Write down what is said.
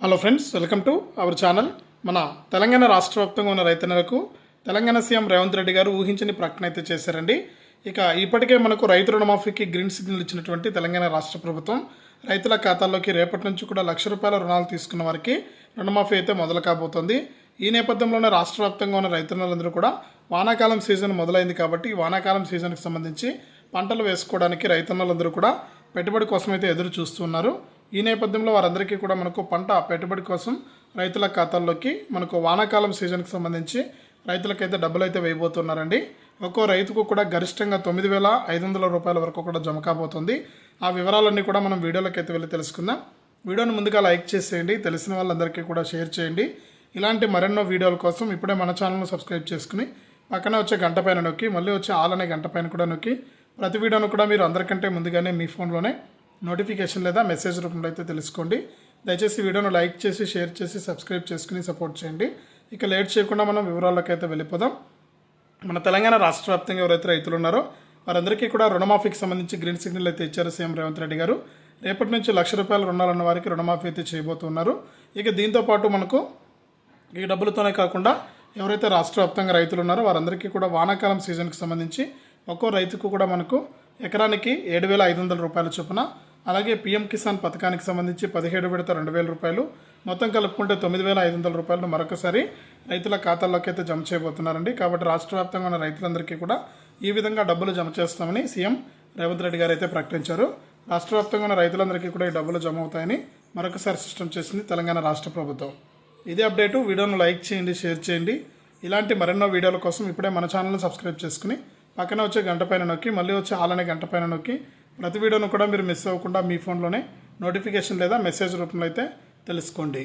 Hello friends welcome to our channel మన తెలంగాణ రాష్ట్ర వ్యాప్తంగా ఉన్న రైతన్నలకు తెలంగాణ సీఎం రేవంత్ రెడ్డి గారు ఊహించని ప్రకటన అయితే చేశారండి. ఇక ఇప్పటికే మనకు రైతు రుణమాఫీకి గ్రీన్ సిగ్నల్ ఇచ్చినటువంటి తెలంగాణ రాష్ట్ర ప్రభుత్వం రైతుల ఖాతాల్లోకి రేపటి నుంచి కూడా లక్ష రూపాయల రుణాలు తీసుకున్న వారికి రుణమాఫీ అయితే మొదలు కాబోతోంది. ఈ నేపథ్యంలోనే రాష్ట్ర వ్యాప్తంగా ఉన్న రైతన్నలందరూ కూడా వానాకాలం సీజన్ మొదలైంది కాబట్టి వానాకాలం సీజన్కి సంబంధించి పంటలు వేసుకోవడానికి రైతన్నలందరూ కూడా పెట్టుబడి కోసం అయితే ఎదురు చూస్తున్నారు ఈ నేపథ్యంలో వారందరికీ కూడా మనకు పంట పెట్టుబడి కోసం రైతుల ఖాతాల్లోకి మనకు వానాకాలం సీజన్కి సంబంధించి రైతులకైతే డబ్బులు అయితే వేయబోతున్నారండి. ఒక్కో రైతుకు కూడా గరిష్టంగా తొమ్మిది వేల ఐదు వందల రూపాయల వరకు కూడా జమ కాబోతుంది. ఆ వివరాలన్నీ కూడా మనం వీడియోలోకి అయితే వెళ్ళి తెలుసుకుందాం. వీడియోని ముందుగా లైక్ చేసేయండి తెలిసిన వాళ్ళందరికీ కూడా షేర్ చేయండి. ఇలాంటి మరెన్నో వీడియోల కోసం ఇప్పుడే మన ఛానల్ను సబ్స్క్రైబ్ చేసుకుని పక్కనే వచ్చే గంట పైన నొక్కి మళ్ళీ వచ్చే ఆల్ అనే గంట పైన కూడా నొక్కి ప్రతి వీడియోను కూడా మీరు అందరికంటే ముందుగానే మీ ఫోన్లోనే నోటిఫికేషన్ లేదా మెసేజ్ రూపంలో అయితే తెలుసుకోండి. దయచేసి వీడియోను లైక్ చేసి షేర్ చేసి సబ్స్క్రైబ్ చేసుకుని సపోర్ట్ చేయండి. ఇక లేట్ చేయకుండా మనం వివరాల్లోకి అయితే వెళ్ళిపోదాం. మన తెలంగాణ రాష్ట్ర వ్యాప్తంగా ఎవరైతే రైతులు ఉన్నారో వారందరికీ కూడా రుణమాఫీకి సంబంధించి గ్రీన్ సిగ్నల్ అయితే ఇచ్చారు సీఎం రేవంత్ రెడ్డి గారు. రేపటి నుంచి లక్ష రూపాయల రుణాలున్న వారికి రుణమాఫీ అయితే చేయబోతున్నారు. ఇక దీంతో పాటు మనకు ఈ డబ్బులతోనే కాకుండా ఎవరైతే రాష్ట్ర వ్యాప్తంగా రైతులు ఉన్నారో వారందరికీ కూడా వానాకాలం సీజన్కి సంబంధించి ఒక్కో రైతుకు కూడా మనకు ఎకరానికి ఏడు వేల ఐదు వందల రూపాయల చొప్పున అలాగే పీఎం కిసాన్ పథకానికి సంబంధించి పదిహేడు విడత రెండు వేల రూపాయలు మొత్తం కలుపుకుంటే తొమ్మిది వేల ఐదు వందల రూపాయలు మరొకసారి రైతుల ఖాతాల్లోకి అయితే జమ చేయబోతున్నారండి. కాబట్టి రాష్ట్ర వ్యాప్తంగా ఉన్న రైతులందరికీ కూడా ఈ విధంగా డబ్బులు జమ చేస్తామని సీఎం రేవంత్ రెడ్డి గారు అయితే ప్రకటించారు. రాష్ట్ర వ్యాప్తంగా ఉన్న రైతులందరికీ కూడా ఈ డబ్బులు జమ అవుతాయని మరొకసారి సిస్టమ్ చేసింది తెలంగాణ రాష్ట్ర ప్రభుత్వం. ఇదే అప్డేటు. వీడియోను లైక్ చేయండి షేర్ చేయండి. ఇలాంటి మరెన్నో వీడియోల కోసం ఇప్పుడే మన ఛానల్ని సబ్స్క్రైబ్ చేసుకుని పక్కన వచ్చే గంట పైన నొక్కి మళ్ళీ వచ్చే ఆలనే గంట పైన నొక్కి ప్రతి వీడియోను కూడా మీరు మిస్ అవ్వకుండా మీ ఫోన్లోనే నోటిఫికేషన్ లేదా మెసేజ్ రూపంలో అయితే తెలుసుకోండి.